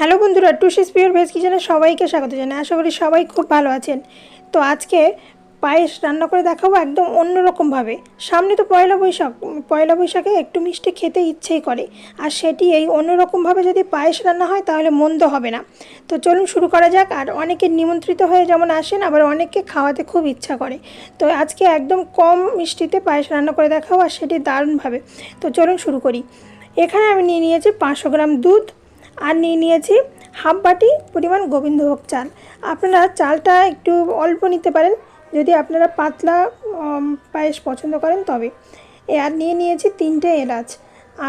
Hello বন্ধুরা, টুসিস pure veg কিচেনে সবাইকে স্বাগত জানাই। আশা করি সবাই খুব ভালো আছেন। তো আজকে পায়েস রান্না করে দেখাবো একদম অন্যরকমভাবে সামনে তো পয়লা বৈশাখ, পয়লা বৈশাখে একটু মিষ্টি খেতে ইচ্ছেই করে। আর সেটি এই অন্যরকমভাবে যদি পায়েস রান্না হয় তাহলে মন্দ হবে না। তো চলুন শুরু করা যাক। আর অনেকে নিমন্ত্রিত হয়ে যেমন আসেন, আবার অনেককে খাওয়াতে খুব ইচ্ছা করে। তো আজকে একদম কম মিষ্টিতে পায়েস রান্না করে দেখাবো, আর সেটি দারুণভাবে তো চলুন শুরু করি। এখানে আমি নিয়ে নিয়েছি পাঁচশো গ্রাম দুধ আর নিয়ে নিয়েছি হাফ বাটি পরিমাণ গোবিন্দভোগ চাল। আপনারা চালটা একটু অল্প নিতে পারেন, যদি আপনারা পাতলা পায়েস পছন্দ করেন তবে। আর নিয়ে নিয়েছি তিনটে এলাচ,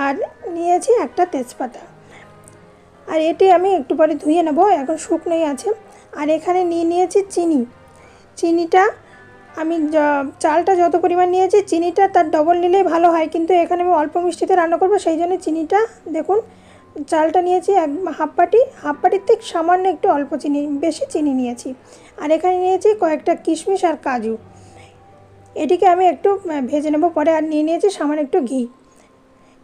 আর নিয়েছি একটা তেজপাতা। আর এটি আমি একটু পরে ধুয়ে নেব, এখন শুকনোই আছে। আর এখানে নিয়ে নিয়েছি চিনি। চিনিটা আমি চালটা যত পরিমাণ নিয়েছি, চিনিটা তার ডবল নিলেই ভালো হয়। কিন্তু এখানে আমি অল্প মিষ্টিতে রান্না করব, সেই জন্য চিনিটা দেখুন চালটা নিয়েছি এক হাফ বাটি, হাফ বাটির থেকে সামান্য একটু অল্প চিনি, বেশি চিনি নিয়েছি। আর এখানে নিয়েছি কয়েকটা কিশমিশ আর কাজু। এটিকে আমি একটু ভেজে নেব, পরে আর নিয়ে নিয়েছি সামান্য একটু ঘি।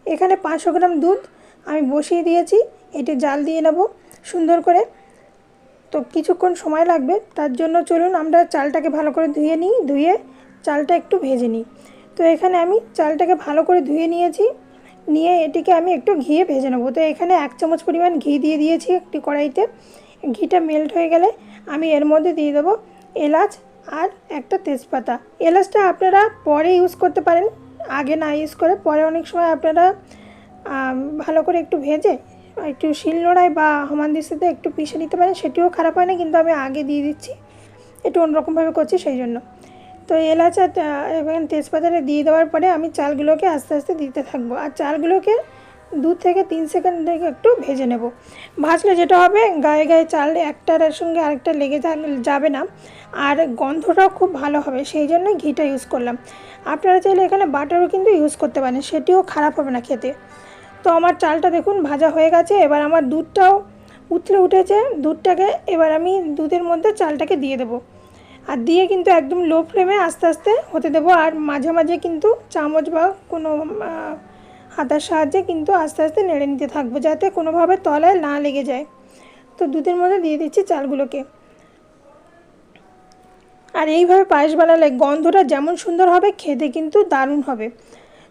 এখানে পাঁচশো গ্রাম দুধ আমি বসিয়ে দিয়েছি, এটি জাল দিয়ে নেব সুন্দর করে। তো কিছুক্ষণ সময় লাগবে, তার জন্য চলুন আমরা চালটাকে ভালো করে ধুয়ে নিই, ধুয়ে চালটা একটু ভেজে নিই। তো এখানে আমি চালটাকে ভালো করে ধুয়ে নিয়েছি। নিয়ে এটিকে আমি একটু ঘিয়ে ভেজে নেব। তো এখানে এক চামচ পরিমাণ ঘি দিয়ে দিয়েছি একটি কড়াইতে। ঘিটা মেল্ট হয়ে গেলে আমি এর মধ্যে দিয়ে দেবো এলাচ আর একটা তেজপাতা। এলাচটা আপনারা পরে ইউজ করতে পারেন, আগে না ইউজ করে পরে অনেক সময় আপনারা ভালো করে একটু ভেজে একটু শিলনোড়ায় বা হামানদিস্তাতে একটু পিষে নিতে পারেন। সেটিও খারাপ হয় না, কিন্তু আমি আগে দিয়ে দিচ্ছি। একটু অন্যরকমভাবে করছি সেই জন্য। তো এলাচ আর এবং তেজপাতাটা দিয়ে দেওয়ার পরে আমি চালগুলোকে আস্তে আস্তে দিতে থাকব। আর চালগুলোকে দু থেকে তিন সেকেন্ড থেকে একটু ভেজে নেব। ভাজলে যেটা হবে, গায়ে গায়ে চাল একটার সঙ্গে আরেকটা লেগে যাবে না। আর গন্ধটাও খুব ভালো হবে, সেই জন্য ঘিটা ইউজ করলাম। আপনারা চাইলে এখানে বাটারও কিন্তু ইউজ করতে পারেন, সেটিও খারাপ হবে না খেতে। তো আমার চালটা দেখুন ভাজা হয়ে গেছে, এবার আমার দুধটাও উতলে উঠেছে। দুধটাকে এবার আমি দুধের মধ্যে চালটাকে দিয়ে দেবো। আর দিয়ে কিন্তু একদম লো ফ্লেমে আস্তে আস্তে হতে দেবো। আর মাঝে মাঝে কিন্তু চামচ বা কোনো হাতার সাহায্যে কিন্তু আস্তে আস্তে নেড়ে নিতে থাকব যাতে কোনোভাবে তলায় না লেগে যায়। তো দুধের মধ্যে দিয়ে দিচ্ছি চালগুলোকে। আর এইভাবে পায়েস বানালে গন্ধটা যেমন সুন্দর হবে, খেতে কিন্তু দারুণ হবে।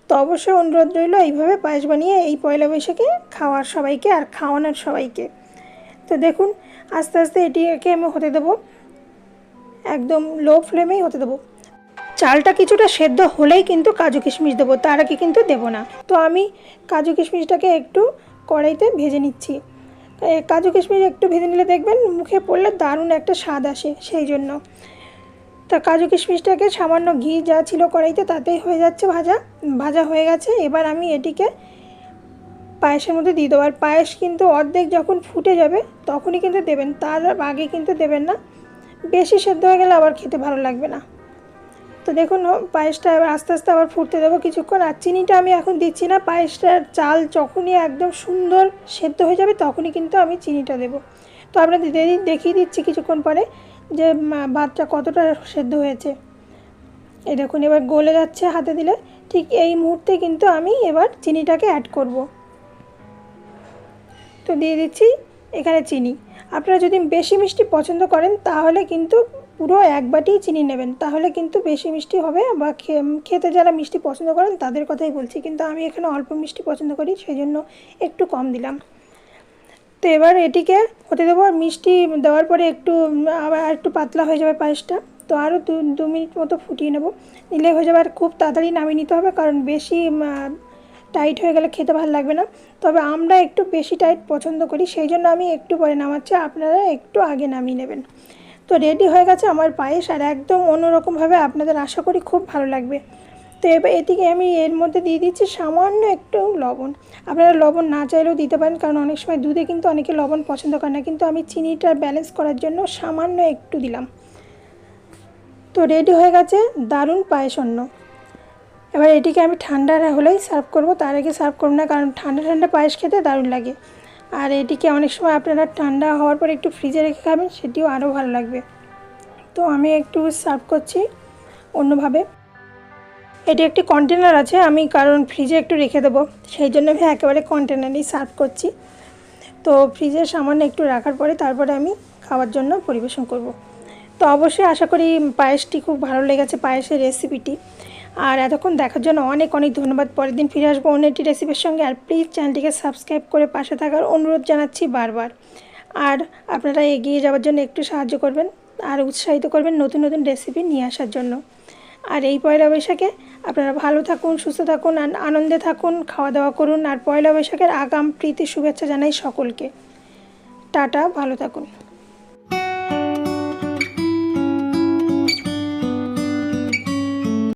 তো অবশ্যই অনুরোধ রইল এইভাবে পায়েস বানিয়ে এই পয়লা বৈশাখে খাওয়ার সবাইকে আর খাওয়ানোর সবাইকে। তো দেখুন, আস্তে আস্তে এটিকে আমি হতে দেবো। একদম লো ফ্লেমেই হতে দেবো। চালটা কিছুটা সেদ্ধ হলেই কিন্তু কাজু কিশমিশ দেবো, তার আগে কিন্তু দেবো না। তো আমি কাজু কিশমিশটাকে একটু কড়াইতে ভেজে নিচ্ছি। কাজু কিশমিশ একটু ভেজে নিলে দেখবেন মুখে পড়লে দারুণ একটা স্বাদ আসে সেই জন্য। তা কাজু কিশমিশটাকে সামান্য ঘি যা ছিল কড়াইতে তাতেই হয়ে যাচ্ছে ভাজা ভাজা হয়ে গেছে। এবার আমি এটিকে পায়েসের মধ্যে দিয়ে দেবো। আর পায়েস কিন্তু অর্ধেক যখন ফুটে যাবে তখনই কিন্তু দেবেন, তার আগে কিন্তু দেবেন না। বেশি সেদ্ধ হয়ে গেলে আবার খেতে ভালো লাগবে না। তো দেখুন পায়েসটা এবার আস্তে আস্তে আবার ফুটতে দেবো কিছুক্ষণ। আর চিনিটা আমি এখন দিচ্ছি না, পায়েসটার চাল যখনই একদম সুন্দর সেদ্ধ হয়ে যাবে তখনই কিন্তু আমি চিনিটা দেবো। তো আপনাদের দেখিয়ে দিচ্ছি কিছুক্ষণ পরে যে ভাতটা কতটা সেদ্ধ হয়েছে। এই দেখুন, এবার গলে যাচ্ছে হাতে দিলে। ঠিক এই মুহূর্তে কিন্তু আমি এবার চিনিটাকে অ্যাড করব। তো দিয়ে দিচ্ছি এখানে চিনি। আপনারা যদি বেশি মিষ্টি পছন্দ করেন, তাহলে কিন্তু পুরো এক বাটি চিনি নেবেন। তাহলে কিন্তু বেশি মিষ্টি হবে বা খেতে যারা মিষ্টি পছন্দ করেন, তাদের কথাই বলছি। কিন্তু আমি এখানে অল্প মিষ্টি পছন্দ করি সেই জন্য একটু কম দিলাম। তো এবার এটিকে হতে দেবো, আর মিষ্টি দেওয়ার পরে একটু আবার একটু পাতলা হয়ে যাবে পায়েসটা। তো আরও দু মিনিট মতো ফুটিয়ে নেব। নিলে হয়ে যাবে, আর খুব তাড়াতাড়ি নামিয়ে নিতে হবে, কারণ বেশি টাইট হয়ে গেলে খেতে ভালো লাগবে না। তবে আমরা একটু বেশি টাইট পছন্দ করি, সেই জন্য আমি একটু পরে নামাচ্ছি, আপনারা একটু আগে নামিয়ে নেবেন। তো রেডি হয়ে গেছে আমার পায়েস, আর একদম অন্যরকমভাবে আপনাদের আশা করি খুব ভালো লাগবে। তো এবার এটিকে আমি এর মধ্যে দিয়ে দিচ্ছি সামান্য একটু লবণ। আপনারা লবণ না চাইলেও দিতে পারেন, কারণ অনেক সময় দুধে কিন্তু অনেকে লবণ পছন্দ করে না, কিন্তু আমি চিনিটা ব্যালেন্স করার জন্য সামান্য একটু দিলাম। তো রেডি হয়ে গেছে দারুণ পায়েস অন্য এবার এটিকে আমি ঠান্ডা হলেই সার্ভ করব, তার আগে সার্ভ করব না, কারণ ঠান্ডা ঠান্ডা পায়েস খেতে দারুণ লাগে। আর এটিকে অনেক সময় আপনারা ঠান্ডা হওয়ার পর একটু ফ্রিজে রেখে খাবেন, সেটিও আরও ভালো লাগবে। তো আমি একটু সার্ভ করছি অন্যভাবে। এটি একটি কন্টেনার আছে, আমি কারণ ফ্রিজে একটু রেখে দেবো, সেই জন্য আমি একেবারে কন্টেনারেই সার্ভ করছি। তো ফ্রিজে সামান্য একটু রাখার পরে তারপরে আমি খাওয়ার জন্য পরিবেশন করব। তো অবশ্যই আশা করি পায়েসটি খুব ভালো লেগেছে, পায়েসের রেসিপিটি আর এতক্ষণ দেখার জন্য অনেক অনেক ধন্যবাদ। পরের দিন ফিরে আসব অন্য একটি রেসিপির সঙ্গে। আর প্লিজ চ্যানেলটিকে সাবস্ক্রাইব করে পাশে থাকার অনুরোধ জানাচ্ছি বারবার। আর আপনারা এগিয়ে যাওয়ার জন্য একটু সাহায্য করবেন আর উৎসাহিত করবেন নতুন নতুন রেসিপি নিয়ে আসার জন্য। আর এই পয়লা বৈশাখে আপনারা ভালো থাকুন, সুস্থ থাকুন, আর আনন্দে থাকুন খাওয়া দাওয়া করুন। আর পয়লা বৈশাখের আগাম প্রীতি শুভেচ্ছা জানাই সকলকে। টাটা, ভালো থাকুন।